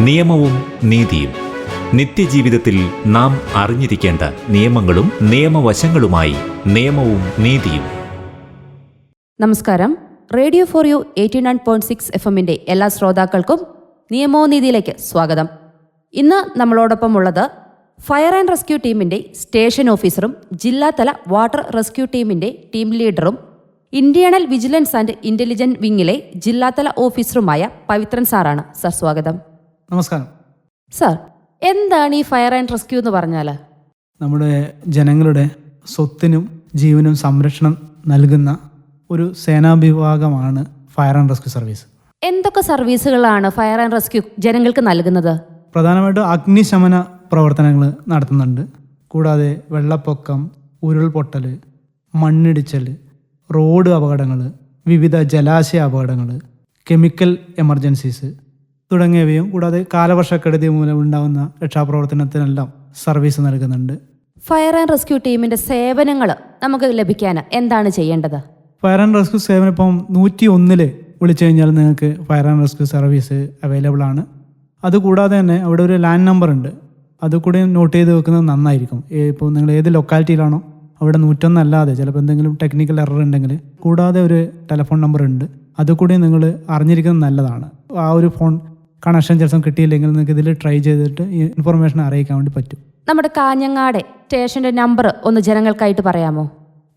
നിയമവും നീതിയും. നിത്യജീവിതത്തിൽ നാം അറിഞ്ഞിരിക്കേണ്ട നിയമങ്ങളും നിയമവശങ്ങളുമായി നിയമവും നീതിയും. നമസ്കാരം. Radio for you eighty nine point six F എമ്മിന്റെ എല്ലാ ശ്രോതാക്കൾക്കും നിയമോനീതിയിലേക്ക് സ്വാഗതം. ഇന്ന് നമ്മളോടൊപ്പം ഉള്ളത് ഫയർ ആൻഡ് റെസ്ക്യൂ ടീമിന്റെ സ്റ്റേഷൻ ഓഫീസറും ജില്ലാതല വാട്ടർ റെസ്ക്യൂ ടീമിന്റെ ടീം ലീഡറും ഇന്റേണൽ വിജിലൻസ് ആൻഡ് ഇന്റലിജന്റ് വിങ്ങിലെ ജില്ലാതല ഓഫീസറുമായ പവിത്രൻ സാറാണ് സർ സ്വാഗതം. നമസ്കാരം. സർ എന്താണ് ഈ ഫയർ ആൻഡ് റെസ്ക്യൂ എന്ന് പറഞ്ഞാൽ നമ്മുടെ ജനങ്ങളുടെ സ്വത്തിനും ജീവനും സംരക്ഷണം നൽകുന്ന ഒരു സേനാ വിഭാഗമാണ് ഫയർ ആൻഡ് റെസ്ക്യൂ സർവീസ്. എന്തൊക്കെ സർവീസുകളാണ് ഫയർ ആൻഡ് റെസ്ക്യൂ ജനങ്ങൾക്ക് നൽകുന്നത്? പ്രധാനമായിട്ടും അഗ്നിശമന പ്രവർത്തനങ്ങൾ നടത്തുന്നുണ്ട്. കൂടാതെ വെള്ളപ്പൊക്കം ഉരുൾപൊട്ടൽ മണ്ണിടിച്ചൽ റോഡ് അപകടങ്ങൾ വിവിധ ജലാശയ അപകടങ്ങൾ കെമിക്കൽ എമർജൻസീസ് തുടങ്ങിയവയും കൂടാതെ കാലവർഷക്കെടുതി മൂലം ഉണ്ടാകുന്ന രക്ഷാപ്രവർത്തനത്തിനെല്ലാം സർവീസ് നൽകുന്നുണ്ട്. ഫയർ ആൻഡ് റെസ്ക്യൂ ടീമിന്റെ സേവനങ്ങൾ നമുക്ക് ലഭിക്കാൻ എന്താണ് ചെയ്യേണ്ടത്? ഫയർ ആൻഡ് റെസ്ക്യൂ സേവനം ഇപ്പം നൂറ്റി ഒന്നിൽ വിളിച്ചു കഴിഞ്ഞാൽ നിങ്ങൾക്ക് fire and rescue service available ആണ്. അതുകൂടാതെ തന്നെ അവിടെ ഒരു ലാൻഡ് നമ്പർ ഉണ്ട്. അത് കൂടി നോട്ട് ചെയ്ത് വെക്കുന്നത് നന്നായിരിക്കും. ഇപ്പോൾ നിങ്ങൾ ഏത് ലൊക്കാലിറ്റിയിലാണോ അവിടെ നൂറ്റൊന്നല്ലാതെ ചിലപ്പോൾ എന്തെങ്കിലും ടെക്നിക്കൽ എറർ ഉണ്ടെങ്കിൽ കൂടാതെ ഒരു ടെലിഫോൺ നമ്പർ ഉണ്ട്. അതുകൂടി നിങ്ങൾ അറിഞ്ഞിരിക്കുന്നത് നല്ലതാണ്. ആ ഒരു ഫോൺ കണക്ഷൻ ചിലസം കിട്ടിയില്ലെങ്കിൽ നിങ്ങൾക്ക് ഇതിൽ ട്രൈ ചെയ്തിട്ട് ഇൻഫർമേഷൻ അറിയിക്കാൻ വേണ്ടി പറ്റും. നമ്മുടെ കാഞ്ഞങ്ങാട് സ്റ്റേഷന്റെ നമ്പർ ഒന്ന് ജനങ്ങൾക്കായിട്ട് പറയാമോ?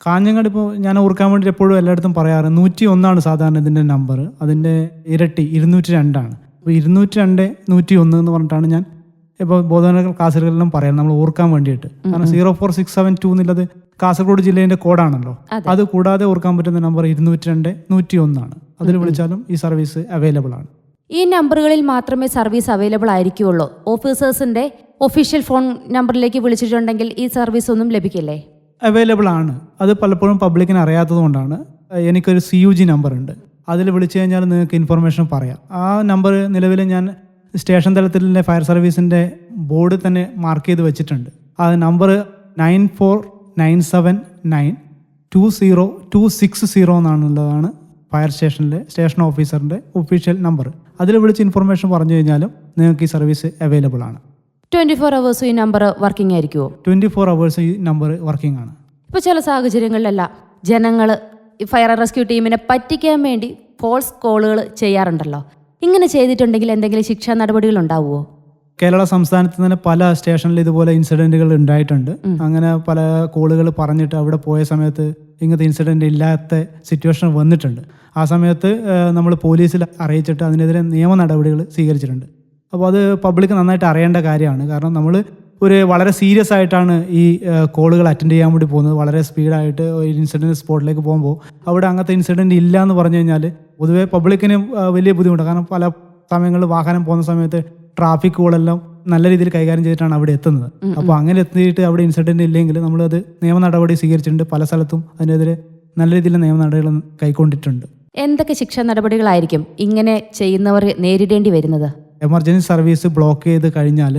കാഞ്ഞങ്ങാട് ഇപ്പോൾ ഞാൻ ഓർക്കാൻ വേണ്ടി എപ്പോഴും എല്ലായിടത്തും പറയാറ് നൂറ്റി ഒന്നാണ് സാധാരണ ഇതിന്റെ നമ്പർ അതിന്റെ ഇരട്ടി ഇരുന്നൂറ്റി രണ്ടാണ് അപ്പോൾ ഇരുന്നൂറ്റി രണ്ട് നൂറ്റി ഒന്ന് എന്ന് പറഞ്ഞിട്ടാണ് ഞാൻ ഇപ്പോൾ ബോധവനകൾ കാസർഗോഡിലും പറയാം നമ്മൾ ഓർക്കാൻ വേണ്ടിയിട്ട്. കാരണം zero four six seven two എന്നുള്ളത് കാസർഗോഡ് ജില്ലേന്റെ കോഡാണല്ലോ. അത്. കൂടാതെ ഓർക്കാൻ പറ്റുന്ന നമ്പർ ഇരുന്നൂറ്റി രണ്ട് നൂറ്റി ഒന്നാണ് അതിൽ വിളിച്ചാലും ഈ സർവീസ് അവൈലബിൾ ആണ്. ഈ നമ്പറുകളിൽ മാത്രമേ സർവീസ് അവൈലബിൾ ആയിരിക്കുകയുള്ളൂ. ഓഫീസേഴ്സിന്റെ ഒഫീഷ്യൽ ഫോൺ നമ്പറിലേക്ക് വിളിച്ചിട്ടുണ്ടെങ്കിൽ ഈ സർവീസ് ഒന്നും ലഭിക്കില്ലേ? അവൈലബിൾ ആണ്. അത് പലപ്പോഴും പബ്ലിക്കിന് അറിയാത്തതുകൊണ്ടാണ് എനിക്കൊരു സി യു ജി നമ്പർ ഉണ്ട്. അതിൽ വിളിച്ചു കഴിഞ്ഞാൽ നിങ്ങൾക്ക് ഇൻഫർമേഷൻ പറയാം. ആ നമ്പർ നിലവിൽ ഞാൻ സ്റ്റേഷൻ തലത്തിലെ ഫയർ സർവീസിന്റെ ബോർഡ് തന്നെ മാർക്ക് ചെയ്ത് വെച്ചിട്ടുണ്ട്. ആ number nine four nine seven nine two zero two six zero എന്നാണുള്ളതാണ് fire സ്റ്റേഷനിലെ സ്റ്റേഷൻ ഓഫീസറിന്റെ ഒഫീഷ്യൽ നമ്പർ അതിൽ വിളിച്ച് ഇൻഫർമേഷൻ പറഞ്ഞു കഴിഞ്ഞാലും നിങ്ങൾക്ക് ഈ സർവീസ് അവൈലബിൾ ആണ്. ട്വന്റി ഫോർ അവേഴ്സ് ഈ നമ്പർ വർക്കിംഗ് ആയിരിക്കുമോ ട്വന്റി ഫോർ അവേഴ്സ് ഈ നമ്പർ വർക്കിംഗ് ആണ്. ഇപ്പോൾ ചില സാഹചര്യങ്ങളിലല്ല ജനങ്ങൾ ഫയർ ആൻഡ് റെസ്ക്യൂ ടീമിനെ പറ്റിക്കാൻ വേണ്ടി ഫോൾസ് കോളുകൾ ചെയ്യാറുണ്ടല്ലോ. ഇങ്ങനെ ചെയ്തിട്ടുണ്ടെങ്കിൽ എന്തെങ്കിലും ശിക്ഷാ നടപടികൾ ഉണ്ടാവുമോ കേരള സംസ്ഥാനത്ത് തന്നെ പല സ്റ്റേഷനിൽ ഇതുപോലെ ഇൻസിഡന്റുകൾ ഉണ്ടായിട്ടുണ്ട്. അങ്ങനെ പല കോളുകൾ പറഞ്ഞിട്ട് അവിടെ പോയ സമയത്ത് ഇങ്ങനത്തെ ഇൻസിഡന്റ് ഇല്ലാത്ത സിറ്റുവേഷൻ വന്നിട്ടുണ്ട്. ആ സമയത്ത് നമ്മൾ പോലീസിൽ അറിയിച്ചിട്ട് അതിനെതിരെ നിയമ നടപടികൾ സ്വീകരിച്ചിട്ടുണ്ട്. അപ്പോൾ അത് പബ്ലിക് നന്നായിട്ട് അറിയേണ്ട കാര്യമാണ്. കാരണം നമ്മൾ ഒരു വളരെ സീരിയസ് ആയിട്ടാണ് ഈ കോളുകൾ അറ്റൻഡ് ചെയ്യാൻ വേണ്ടി പോകുന്നത്. വളരെ സ്പീഡായിട്ട് ഒരു ഇൻസിഡന്റ് സ്പോട്ടിലേക്ക് പോകുമ്പോൾ അവിടെ അങ്ങനത്തെ ഇൻസിഡന്റ് ഇല്ല എന്ന് പറഞ്ഞു കഴിഞ്ഞാൽ പൊതുവേ പബ്ലിക്കിന് വലിയ ബുദ്ധിമുട്ടാണ്. കാരണം പല സമയങ്ങളിൽ വാഹനം പോകുന്ന സമയത്ത് ട്രാഫിക് ട്രാഫിക്കുകളെല്ലാം നല്ല രീതിയിൽ കൈകാര്യം ചെയ്തിട്ടാണ് അവിടെ എത്തുന്നത്. അപ്പോൾ അങ്ങനെ എത്തിയിട്ട് അവിടെ ഇൻസിഡന്റ് ഇല്ലെങ്കിൽ നമ്മളത് നിയമ നടപടി സ്വീകരിച്ചിട്ടുണ്ട്. പല സ്ഥലത്തും അതിനെതിരെ നല്ല രീതിയിൽ നിയമ നടപടികൾ കൈക്കൊണ്ടിട്ടുണ്ട്. എന്തൊക്കെ ശിക്ഷ നടപടികളായിരിക്കും ഇങ്ങനെ ചെയ്യുന്നവർ നേരിടേണ്ടി വരുന്നത്? എമർജൻസി സർവീസ് ബ്ലോക്ക് ചെയ്ത് കഴിഞ്ഞാൽ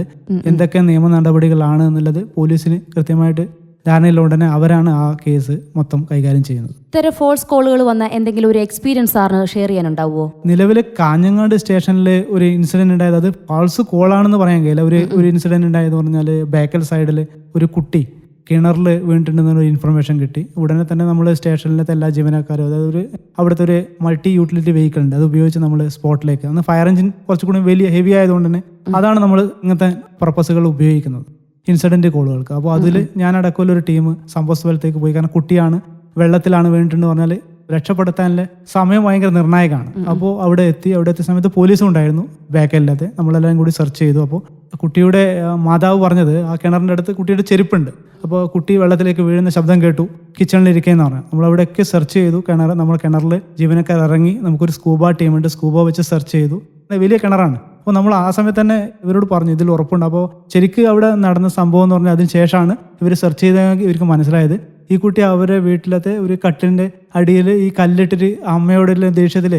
എന്തൊക്കെ നിയമ നടപടികളാണ് എന്നുള്ളത് പോലീസിന് കൃത്യമായിട്ട് ധാരണയിലുടനെ തന്നെ അവരാണ് ആ കേസ് മൊത്തം കൈകാര്യം ചെയ്യുന്നത്. ഇത്തരം ഫോൾസ് കോളുകൾ വന്ന എന്തെങ്കിലും ഒരു എക്സ്പീരിയൻസ് സാറിന് ഷെയർ ചെയ്യാനുണ്ടാവുമോ നിലവിൽ കാഞ്ഞങ്ങാട് സ്റ്റേഷനിൽ ഒരു ഇൻസിഡന്റ് ഉണ്ടായത് അത് ഫാൾസ് കോളാണെന്ന് പറയാൻ കഴിയില്ല. ഒരു ഒരു ഇൻസിഡന്റ് ഉണ്ടായെന്ന് പറഞ്ഞാൽ ബേക്കൽ സൈഡിൽ ഒരു കുട്ടി കിണറിൽ വീണിട്ടുണ്ടെന്നൊരു ഇൻഫർമേഷൻ കിട്ടി. ഉടനെ തന്നെ നമ്മൾ സ്റ്റേഷനിലത്തെ എല്ലാ ജീവനക്കാരും അതായത് ഒരു അവിടുത്തെ ഒരു മൾട്ടി യൂട്ടിലിറ്റി വെഹിക്കിൾ ഉണ്ട്. അത് ഉപയോഗിച്ച് നമ്മൾ സ്പോട്ടിലേക്ക് അന്ന് ഫയർ എഞ്ചിൻ കുറച്ചുകൂടി വലിയ ഹെവി ആയതുകൊണ്ട് തന്നെ അതാണ് നമ്മൾ ഇങ്ങനത്തെ പർപ്പസുകൾ ഉപയോഗിക്കുന്നത്. ഇൻസിഡന്റ് കോളുകൾക്ക് അപ്പോൾ അതിൽ ഞാൻ അടക്കമുള്ള ഒരു ടീം സംഭവ സ്ഥലത്തേക്ക് പോയി. കാരണം കുട്ടിയാണ് വെള്ളത്തിലാണ് വീണിട്ടുണ്ടെന്ന് പറഞ്ഞാൽ രക്ഷപ്പെടുത്താനുള്ള സമയം ഭയങ്കര നിർണായകമാണ്. അപ്പോൾ അവിടെ എത്തി അവിടെ എത്തിയ സമയത്ത് പോലീസും ഉണ്ടായിരുന്നു ബാക്കല്ലാതെ നമ്മളെല്ലാം കൂടി സെർച്ച് ചെയ്തു. അപ്പോൾ കുട്ടിയുടെ മാതാവ് പറഞ്ഞത് ആ കിണറിന്റെ അടുത്ത് കുട്ടിയുടെ ചെരുപ്പുണ്ട്. അപ്പോൾ കുട്ടി വെള്ളത്തിലേക്ക് വീഴുന്ന ശബ്ദം കേട്ടു. കിച്ചണിലിരിക്കുകയെന്ന് പറഞ്ഞു. നമ്മൾ അവിടെയൊക്കെ സെർച്ച് ചെയ്തു. കിണർ നമ്മൾ കിണറിൽ ജീവനക്കാർ ഇറങ്ങി. നമുക്കൊരു സ്കൂബ ടീമുണ്ട് സ്കൂബ വെച്ച് സെർച്ച് ചെയ്തു. വലിയ കിണറാണ്. അപ്പോൾ നമ്മൾ ആ സമയത്ത് തന്നെ ഇവരോട് പറഞ്ഞു ഇതിൽ ഉറപ്പുണ്ട്. അപ്പോൾ ശരിക്കും അവിടെ നടന്ന സംഭവം എന്ന് പറഞ്ഞാൽ അതിന് ശേഷമാണ് ഇവർ സെർച്ച് ചെയ്തെങ്കിൽ ഇവർക്ക് മനസ്സിലായത്. ഈ കുട്ടി അവരെ വീട്ടിലത്തെ ഒരു കട്ടിലിന്റെ അടിയിൽ ഈ കല്ലിട്ടിട്ട് അമ്മയോടെല്ലാം ദേഷ്യത്തിൽ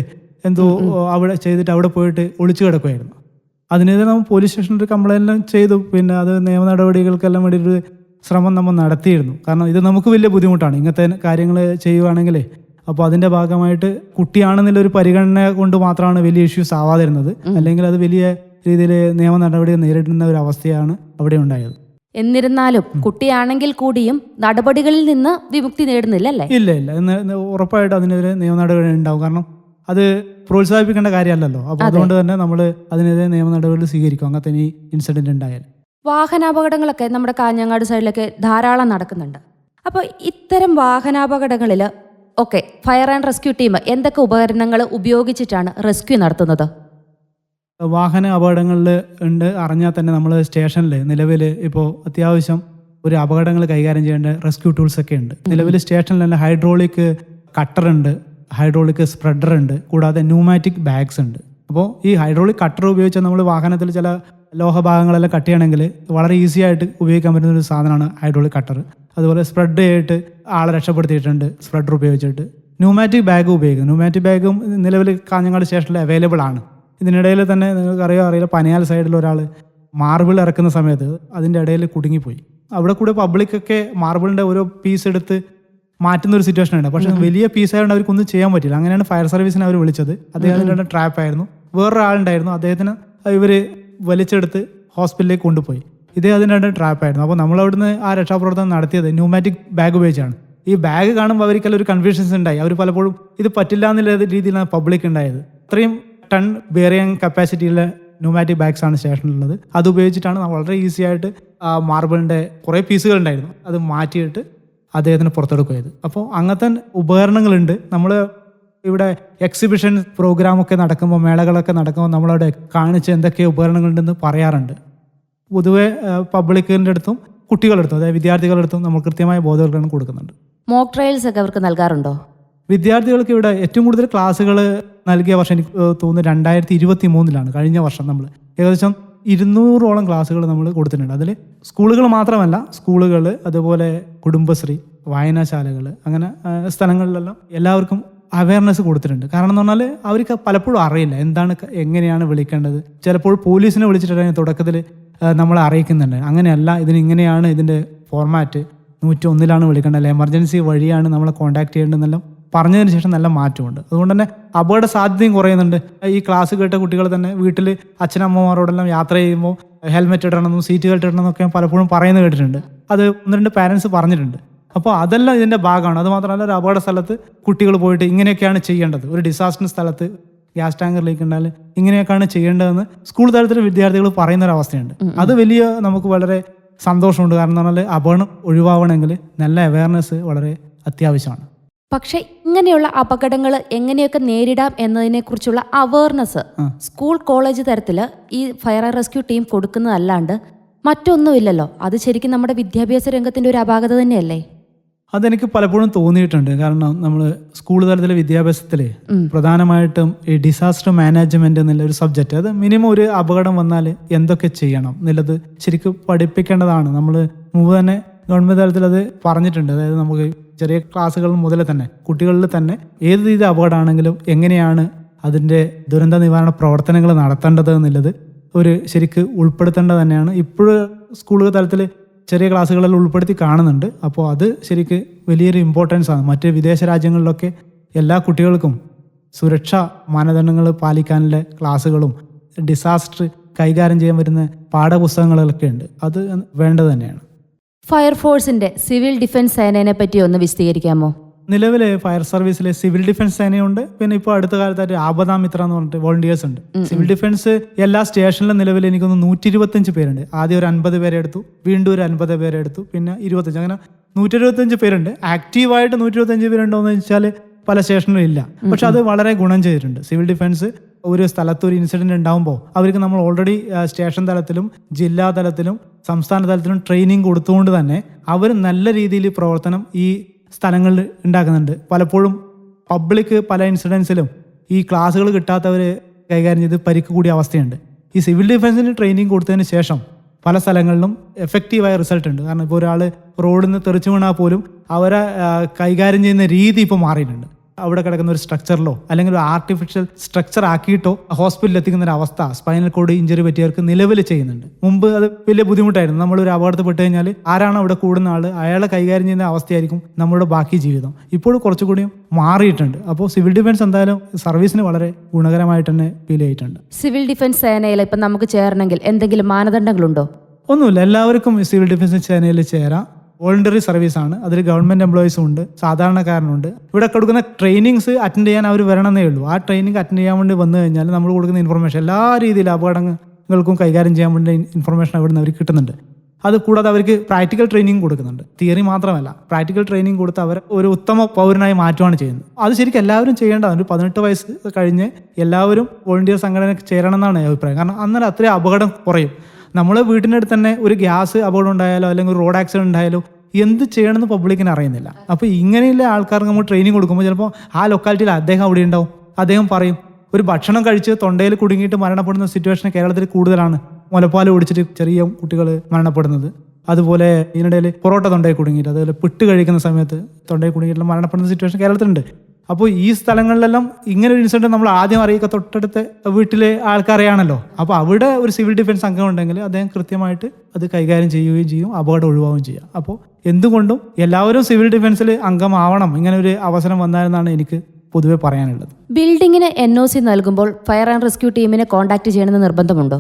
എന്തോ അവിടെ ചെയ്തിട്ട് അവിടെ പോയിട്ട് ഒളിച്ചു കിടക്കുമായിരുന്നു അതിനെതിരെ നമ്മൾ പോലീസ് സ്റ്റേഷനിൽ ഒരു കംപ്ലൈന്റ് ചെയ്തു. പിന്നെ അത് നിയമ നടപടികൾക്കെല്ലാം വേണ്ടി ഒരു ശ്രമം നമ്മൾ നടത്തിയിരുന്നു. കാരണം ഇത് നമുക്ക് വലിയ ബുദ്ധിമുട്ടാണ്. ഇങ്ങനത്തെ കാര്യങ്ങൾ ചെയ്യുവാണെങ്കിലേ അപ്പോൾ അതിന്റെ ഭാഗമായിട്ട് കുട്ടിയാണെന്നുള്ള ഒരു പരിഗണന കൊണ്ട് മാത്രമാണ് വലിയ ഇഷ്യൂസ് ആവാതിരുന്നത്. അല്ലെങ്കിൽ അത് വലിയ രീതിയിൽ നിയമ നടപടികൾ നേരിടുന്ന ഒരു അവസ്ഥയാണ് അവിടെ ഉണ്ടായത്. എന്നിരുന്നാലും കുട്ടിയാണെങ്കിൽ കൂടിയും നടപടികളിൽ നിന്ന് വിമുക്തി നേടുന്നില്ല അല്ലേ? ഇല്ല ഇല്ല. എന്ന് അതിനെതിരെ നിയമ നടപടി ഉണ്ടാവും. കാരണം അത് പ്രോത്സാഹിപ്പിക്കേണ്ട കാര്യമല്ലല്ലോ. അപ്പോൾ അതുകൊണ്ട് തന്നെ നമ്മൾ അതിനെതിരെ നിയമ നടപടികൾ സ്വീകരിക്കും. അങ്ങനത്തെ ഇനി ഇൻസിഡന്റ് ഉണ്ടായാൽ. വാഹനാപകടങ്ങളൊക്കെ നമ്മുടെ കാഞ്ഞങ്ങാട് സൈഡിലൊക്കെ ധാരാളം നടക്കുന്നുണ്ട്. അപ്പോൾ ഇത്തരം വാഹനാപകടങ്ങളിൽ okay fire and rescue team എന്തൊക്കെ ഉപകരണങ്ങൾ ഉപയോഗിച്ചിട്ടാണ് റെസ്ക്യൂ നടത്തുന്നത്? വാഹന അപകടങ്ങളിൽ ഉണ്ട്. അറിഞ്ഞാൽ തന്നെ നമ്മൾ സ്റ്റേഷനിൽ നിലവിൽ ഇപ്പോൾ അത്യാവശ്യം ഒരു അപകടങ്ങൾ കൈകാര്യം ചെയ്യേണ്ട റെസ്ക്യൂ ടൂൾസ് ഒക്കെ ഉണ്ട്. നിലവിൽ സ്റ്റേഷനിൽ തന്നെ ഹൈഡ്രോളിക് കട്ടർ ഉണ്ട്. ഹൈഡ്രോളിക് സ്പ്രെഡർ ഉണ്ട്. കൂടാതെ ന്യൂമാറ്റിക് ബാഗ്സ് ഉണ്ട്. അപ്പോൾ ഈ ഹൈഡ്രോളിക് കട്ടർ ഉപയോഗിച്ച് നമ്മൾ വാഹനത്തിൽ ചില ലോഹഭാഗങ്ങളെല്ലാം കട്ട് ചെയ്യണമെങ്കിൽ വളരെ ഈസി ആയിട്ട് ഉപയോഗിക്കാൻ പറ്റുന്ന ഒരു സാധനമാണ് ഹൈഡ്രോളിക് കട്ടർ അതുപോലെ സ്പ്രെഡ് ചെയ്തിട്ട് ആളെ രക്ഷപ്പെടുത്തിയിട്ടുണ്ട്. സ്പ്രെഡർ ഉപയോഗിച്ചിട്ട്. ന്യൂമാറ്റിക് ബാഗ് ഉപയോഗിക്കുന്നു. ന്യൂമാറ്റിക് ബാഗും നിലവിൽ കാഞ്ഞങ്ങാട് സ്റ്റേഷനിൽ അവൈലബിൾ ആണ്. ഇതിനിടയിൽ തന്നെ നിങ്ങൾക്കറിയോ അറിയില്ല പനയാൽ സൈഡിൽ ഒരാൾ മാർബിൾ ഇറക്കുന്ന സമയത്ത് അതിന്റെ ഇടയിൽ കുടുങ്ങിപ്പോയി. അവിടെ കൂടെ പബ്ലിക്കൊക്കെ മാർബിളിന്റെ ഓരോ പീസ് എടുത്ത് മാറ്റുന്ന ഒരു സിറ്റുവേഷൻ ഉണ്ട് പക്ഷേ വലിയ പീസ് ആയതുകൊണ്ട് അവർക്കൊന്നും ചെയ്യാൻ പറ്റില്ല. അങ്ങനെയാണ് ഫയർ സർവീസിനെ അവർ വിളിച്ചത്. അദ്ദേഹത്തിന്റെ ട്രാപ്പ് ആയിരുന്നു. വേറൊരാളുണ്ടായിരുന്നു. അദ്ദേഹത്തിന് ഇവർ വലിച്ചെടുത്ത് ഹോസ്പിറ്റലിലേക്ക് കൊണ്ടുപോയി. ഇതേ അതിന്റെ ട്രാപ്പ് ആയിരുന്നു. അപ്പോൾ നമ്മൾ അവിടുന്ന് ആ രക്ഷാപ്രവർത്തനം നടത്തിയത് ന്യൂമാറ്റിക് ബാഗ് ഉപയോഗിച്ചാണ്. ഈ ബാഗ് കാണുമ്പോൾ അവർക്കെല്ലാം ഒരു കൺഫ്യൂഷൻസ് ഉണ്ടായി. അവർ പലപ്പോഴും ഇത് പറ്റില്ല എന്നുള്ള രീതിയിലാണ് പബ്ലിക് ഉണ്ടായത്. അത്രയും ടൺ ബെയറിങ് കപ്പാസിറ്റിയിലെ ന്യൂമാറ്റിക് ബാഗ്സ് ആണ് സ്റ്റേഷനിലുള്ളത്. അത് ഉപയോഗിച്ചിട്ടാണ് വളരെ ഈസി ആയിട്ട് ആ മാർബിളിന്റെ കുറേ പീസുകൾ ഉണ്ടായിരുന്നു. അത് മാറ്റിയിട്ട് അദ്ദേഹത്തിന് പുറത്തെടുക്കുകയത് അപ്പോൾ അങ്ങനത്തെ ഉപകരണങ്ങളുണ്ട്. നമ്മൾ ഇവിടെ എക്സിബിഷൻ പ്രോഗ്രാമൊക്കെ നടക്കുമ്പോൾ മേളകളൊക്കെ നടക്കുമ്പോൾ നമ്മളവിടെ കാണിച്ച് എന്തൊക്കെ ഉപകരണങ്ങളുണ്ടെന്ന് പറയാറുണ്ട്. പൊതുവെ പബ്ലിക്കിന്റെ അടുത്തും കുട്ടികളുടെ അടുത്തും അതായത് വിദ്യാർത്ഥികളുടെ അടുത്തും നമ്മൾ കൃത്യമായ ബോധവൽക്കരണം കൊടുക്കുന്നുണ്ട്. മോക്ക് ട്രയൽസ് ഒക്കെ അവർക്ക് നൽകാറുണ്ടോ? വിദ്യാർത്ഥികൾക്ക് ഇവിടെ ഏറ്റവും കൂടുതൽ ക്ലാസ്സുകൾ നൽകിയ വർഷം എനിക്ക് തോന്നുന്നു രണ്ടായിരത്തി ഇരുപത്തി മൂന്നിലാണ് കഴിഞ്ഞ വർഷം നമ്മൾ ഏകദേശം ഇരുന്നൂറോളം ക്ലാസ്സുകൾ നമ്മൾ കൊടുത്തിട്ടുണ്ട്. അതിൽ സ്കൂളുകൾ മാത്രമല്ല സ്കൂളുകൾ അതുപോലെ കുടുംബശ്രീ വായനാശാലകൾ അങ്ങനെ സ്ഥലങ്ങളിലെല്ലാം എല്ലാവർക്കും അവയർനെസ് കൊടുത്തിട്ടുണ്ട്. കാരണം എന്ന് പറഞ്ഞാൽ അവർക്ക് പലപ്പോഴും അറിയില്ല എന്താണ് എങ്ങനെയാണ് വിളിക്കേണ്ടത്. ചിലപ്പോൾ പോലീസിനെ വിളിച്ചിട്ടുണ്ടെങ്കിൽ തുടക്കത്തിൽ നമ്മളെ അറിയിക്കുന്നുണ്ട്. അങ്ങനെയല്ല ഇതിന് ഇങ്ങനെയാണ് ഇതിന്റെ ഫോർമാറ്റ് നൂറ്റി ഒന്നിലാണ് വിളിക്കേണ്ടത്. അല്ലെ? എമർജൻസി വഴിയാണ് നമ്മളെ കോൺടാക്ട് ചെയ്യേണ്ടതെന്നെല്ലാം പറഞ്ഞതിന് ശേഷം നല്ല മാറ്റമുണ്ട്. അതുകൊണ്ട് തന്നെ അപകട സാധ്യതയും കുറയുന്നുണ്ട്. ഈ ക്ലാസ് കേട്ട കുട്ടികൾ തന്നെ വീട്ടിൽ അച്ഛനമ്മമാരോടെല്ലാം യാത്ര ചെയ്യുമ്പോൾ ഹെൽമെറ്റ് ഇടണമെന്നും സീറ്റ് ബെൽറ്റ് ഇടണമെന്നൊക്കെ പലപ്പോഴും പറയുന്നത് കേട്ടിട്ടുണ്ട്. അത് ഒന്ന് രണ്ട് പാരൻസ് പറഞ്ഞിട്ടുണ്ട്. അപ്പോൾ അതെല്ലാം ഇതിന്റെ ഭാഗമാണ്. അത് മാത്രമല്ല ഒരു അപകട സ്ഥലത്ത് കുട്ടികൾ പോയിട്ട് ഇങ്ങനെയൊക്കെയാണ് ചെയ്യേണ്ടത്. ഒരു ഡിസാസ്റ്റർ സ്ഥലത്ത് ഗ്യാസ് ടാങ്കർ ലീക്ക് ഉണ്ടാൽ ഇങ്ങനെയൊക്കെയാണ് ചെയ്യേണ്ടതെന്ന് സ്കൂൾ തലത്തിൽ വിദ്യാർത്ഥികൾ പറയുന്ന ഒരു അവസ്ഥയുണ്ട്. അത് വലിയ നമുക്ക് വളരെ സന്തോഷമുണ്ട്. കാരണം എന്ന് പറഞ്ഞാൽ അപകടം ഒഴിവാവണമെങ്കിൽ നല്ല അവയർനെസ് വളരെ അത്യാവശ്യമാണ്. പക്ഷെ ഇങ്ങനെയുള്ള അപകടങ്ങൾ എങ്ങനെയൊക്കെ നേരിടാം എന്നതിനെക്കുറിച്ചുള്ള അവയർനെസ് അവേർനെസ് സ്കൂൾ കോളേജ് തരത്തിൽ ഈ ഫയർ റെസ്ക്യൂ ടീം കൊടുക്കുന്നതല്ലാണ്ട് മറ്റൊന്നുമില്ലല്ലോ. അത് ശരിക്കും നമ്മുടെ വിദ്യാഭ്യാസ രംഗത്തിന്റെ ഒരു അപാകത തന്നെയല്ലേ? അതെനിക്ക് പലപ്പോഴും തോന്നിയിട്ടുണ്ട്. കാരണം നമ്മൾ സ്കൂൾ തലത്തിലെ വിദ്യാഭ്യാസത്തിൽ പ്രധാനമായിട്ടും ഈ ഡിസാസ്റ്റർ മാനേജ്മെന്റ് എന്നുള്ള ഒരു സബ്ജക്റ്റ് അത് മിനിമം ഒരു അപകടം വന്നാൽ എന്തൊക്കെ ചെയ്യണം എന്നുള്ളത് ശരിക്കും പഠിപ്പിക്കേണ്ടതാണ്. നമ്മൾ മുമ്പ് തന്നെ ഗവൺമെന്റ് തലത്തിൽ അത് പറഞ്ഞിട്ടുണ്ട്. അതായത് നമുക്ക് ചെറിയ ക്ലാസ്സുകൾ മുതൽ തന്നെ കുട്ടികളിൽ തന്നെ ഏത് രീതി അപകടമാണെങ്കിലും എങ്ങനെയാണ് അതിന്റെ ദുരന്ത നിവാരണ പ്രവർത്തനങ്ങൾ നടത്തേണ്ടത് എന്നുള്ളത് ഒരു ശരിക്ക് ഉൾപ്പെടുത്തേണ്ടത് തന്നെയാണ്. ഇപ്പോഴും സ്കൂൾ തലത്തിൽ ചെറിയ ക്ലാസ്സുകളെല്ലാം ഉൾപ്പെടുത്തി കാണുന്നുണ്ട്. അപ്പോൾ അത് ശരിക്ക് വലിയൊരു ഇമ്പോർട്ടൻസ് ആണ്. മറ്റ് വിദേശ രാജ്യങ്ങളിലൊക്കെ എല്ലാ കുട്ടികൾക്കും സുരക്ഷാ മാനദണ്ഡങ്ങൾ പാലിക്കാനുള്ള ക്ലാസ്സുകളും ഡിസാസ്റ്റർ കൈകാര്യം ചെയ്യാൻ വരുന്ന പാഠപുസ്തകങ്ങളൊക്കെ ഉണ്ട്. അത് വേണ്ടത് തന്നെയാണ്. ഫയർഫോഴ്സിന്റെ സിവിൽ ഡിഫൻസ് സേനയെ പറ്റി ഒന്ന് വിശദീകരിക്കാമോ? നിലവിലെ ഫയർ സർവീസിലെ സിവിൽ ഡിഫൻസ് സേനയുണ്ട്. പിന്നെ ഇപ്പോൾ അടുത്ത കാലത്തായിട്ട് ആപദാ മിത്ര എന്ന് പറഞ്ഞിട്ട് വോളണ്ടിയേഴ്സ് ഉണ്ട്. സിവിൽ ഡിഫൻസ് എല്ലാ സ്റ്റേഷനിലും നിലവിൽ എനിക്കൊന്ന് നൂറ്റി ഇരുപത്തഞ്ച് പേരുണ്ട്. ആദ്യം ഒരു അൻപത് പേരെ എടുത്തു. വീണ്ടും ഒരു അൻപത് പേരെ എടുത്തു. പിന്നെ ഇരുപത്തഞ്ച് അങ്ങനെ നൂറ്റി ഇരുപത്തഞ്ച് പേരുണ്ട്. ആക്റ്റീവായിട്ട് നൂറ്റി ഇരുപത്തഞ്ച് പേരുണ്ടോ എന്ന് വെച്ചാൽ പല സ്റ്റേഷനിലും ഇല്ല. പക്ഷെ അത് വളരെ ഗുണം ചെയ്തിട്ടുണ്ട്. സിവിൽ ഡിഫൻസ് ഒരു സ്ഥലത്ത് ഒരു ഇൻസിഡന്റ് ഉണ്ടാകുമ്പോൾ അവർക്ക് നമ്മൾ ഓൾറെഡി സ്റ്റേഷൻ തലത്തിലും ജില്ലാ തലത്തിലും സംസ്ഥാന തലത്തിലും ട്രെയിനിങ് കൊടുത്തുകൊണ്ട് തന്നെ അവർ നല്ല രീതിയിൽ പ്രവർത്തനം ഈ സ്ഥലങ്ങളിൽ ഉണ്ടാക്കുന്നുണ്ട്. പലപ്പോഴും പബ്ലിക് പല ഇൻസിഡൻസിലും ഈ ക്ലാസ്സുകൾ കിട്ടാത്തവർ കൈകാര്യം ചെയ്ത് പരിക്ക് കൂടിയ അവസ്ഥയുണ്ട്. ഈ സിവിൽ ഡിഫൻസിന് ട്രെയിനിങ് കൊടുത്തതിന് ശേഷം പല സ്ഥലങ്ങളിലും എഫക്റ്റീവായ റിസൾട്ട് ഉണ്ട്. കാരണം ഇപ്പോൾ ഒരാൾ റോഡിൽ നിന്ന് തെറിച്ചു വീണാൽ പോലും അവരെ കൈകാര്യം ചെയ്യുന്ന രീതി ഇപ്പോൾ മാറിയിട്ടുണ്ട്. അവിടെ കിടക്കുന്ന ഒരു സ്ട്രക്ചറിലോ അല്ലെങ്കിൽ ഒരു ആർട്ടിഫിഷ്യൽ സ്ട്രക്ചർ ആക്കിയിട്ടോ ഹോസ്പിറ്റലിൽ എത്തിക്കുന്ന ഒരു അവസ്ഥ സ്പൈനൽ കോഡ് ഇഞ്ചറി പറ്റിയവർക്ക് നിലവിൽ ചെയ്യുന്നുണ്ട്. മുമ്പ് അത് വലിയ ബുദ്ധിമുട്ടായിരുന്നു. നമ്മൾ ഒരു അപകടത്തിൽ പെട്ട് കഴിഞ്ഞാൽ ആരാണ് അവിടെ കൂടുന്ന ആൾ അയാളെ കൈകാര്യം ചെയ്യുന്ന അവസ്ഥയായിരിക്കും നമ്മുടെ ബാക്കി ജീവിതം. ഇപ്പോൾ കുറച്ചുകൂടി മാറിയിട്ടുണ്ട്. അപ്പോൾ സിവിൽ ഡിഫൻസ് എന്തായാലും സർവീസിന് വളരെ ഗുണകരമായിട്ട് തന്നെ ഫീൽ ചെയ്തിട്ടുണ്ട്. സിവിൽ ഡിഫൻസ് സേനയിൽ ഇപ്പം നമുക്ക് ചേരണമെങ്കിൽ എന്തെങ്കിലും മാനദണ്ഡങ്ങളുണ്ടോ? ഒന്നുമില്ല. എല്ലാവർക്കും സിവിൽ ഡിഫൻസ് സേനയിൽ ചേരാം. വോളണ്ടറി സർവീസ് ആണ്. അതിൽ ഗവൺമെന്റ് എംപ്ലോയീസും ഉണ്ട്. സാധാരണക്കാരനുണ്ട്. ഇവിടെ കൊടുക്കുന്ന ട്രെയിനിങ്സ് അറ്റൻഡ് ചെയ്യാൻ അവർ വരണമെന്നേ ഉള്ളൂ. ആ ട്രെയിനിങ് അറ്റൻഡ് ചെയ്യാൻ വേണ്ടി വന്നു കഴിഞ്ഞാൽ നമ്മൾ കൊടുക്കുന്ന ഇൻഫർമേഷൻ എല്ലാ രീതിയിലും അപകടങ്ങൾക്കും കൈകാര്യം ചെയ്യാൻ വേണ്ടി ഇൻഫർമേഷൻ അവിടെ നിന്ന് അവർ കിട്ടുന്നുണ്ട്. അത് കൂടാതെ അവർക്ക് പ്രാക്ടിക്കൽ ട്രെയിനിങ് കൊടുക്കുന്നുണ്ട്. തിയറി മാത്രമല്ല പ്രാക്ടിക്കൽ ട്രെയിനിങ് കൊടുത്ത് അവർ ഒരു ഉത്തമ പൗരനായി മാറ്റുകയാണ് ചെയ്യുന്നത്. അത് ശരിക്കും എല്ലാവരും ചെയ്യേണ്ടതാണ് ഒരു പതിനെട്ട് വയസ്സ് കഴിഞ്ഞ് എല്ലാവരും വോളണ്ടിയർ സംഘടന ചേരണം എന്നാണ് അഭിപ്രായം. കാരണം അന്നേരം അത്രയും അപകടം കുറയും. നമ്മളെ വീടിന്റെ അടുത്ത് തന്നെ ഒരു ഗ്യാസ് അപകടം ഉണ്ടായാലോ അല്ലെങ്കിൽ റോഡ് ആക്സിഡന്റ് ഉണ്ടായാലോ എന്ത് ചെയ്യണമെന്ന് പബ്ലിക്കിന് അറിയുന്നില്ല. അപ്പോൾ ഇങ്ങനെയുള്ള ആൾക്കാർക്ക് നമ്മൾ ട്രെയിനിങ് കൊടുക്കുമ്പോൾ ചിലപ്പോൾ ആ ലൊക്കാലിറ്റിയിൽ അദ്ദേഹം അവിടെ ഉണ്ടാവും. അദ്ദേഹം പറയും ഒരു ഭക്ഷണം കഴിച്ച് തൊണ്ടയിൽ കുടുങ്ങിയിട്ട് മരണപ്പെടുന്ന സിറ്റുവേഷൻ കേരളത്തിൽ കൂടുതലാണ്. മുലപ്പാൽ കുടിച്ചിട്ട് ചെറിയ കുട്ടികൾ മരണപ്പെടുന്നത്. അതുപോലെ ഇതിനിടയിൽ പൊറോട്ട തൊണ്ടയിൽ കുടുങ്ങിയിട്ട് അതുപോലെ പിട്ട് കഴിക്കുന്ന സമയത്ത് തൊണ്ടയിൽ കുടുങ്ങിയിട്ടുള്ള മരണപ്പെടുന്ന സിറ്റുവേഷൻ കേരളത്തിലുണ്ട്. അപ്പോൾ ഈ സ്ഥലങ്ങളിലെല്ലാം ഇങ്ങനെ ഒരു ഇൻസിഡന്റ് നമ്മൾ ആദ്യം അറിയിക്കുക തൊട്ടടുത്ത് വീട്ടിലെ ആൾക്കാരെയാണല്ലോ അപ്പോൾ അവിടെ ഒരു സിവിൽ ഡിഫൻസ് അംഗം ഉണ്ടെങ്കിൽ അദ്ദേഹം കൃത്യമായിട്ട് അത് കൈകാര്യം ചെയ്യുകയും ചെയ്യും അപകടം ഒഴിവാകുകയും ചെയ്യാം. അപ്പോൾ എന്തുകൊണ്ടും എല്ലാവരും സിവിൽ ഡിഫൻസിൽ അംഗമാവണം ഇങ്ങനെ ഒരു അവസരം വന്നാലെന്നാണ് എനിക്ക് പൊതുവെ പറയാനുള്ളത്. ബിൽഡിങ്ങിന് എൻ ഒ സി നൽകുമ്പോൾ ഫയർ ആൻഡ് റെസ്ക്യൂ ടീമിനെ കോൺടാക്ട് ചെയ്യണമെന്ന് നിർബന്ധമുണ്ടോ?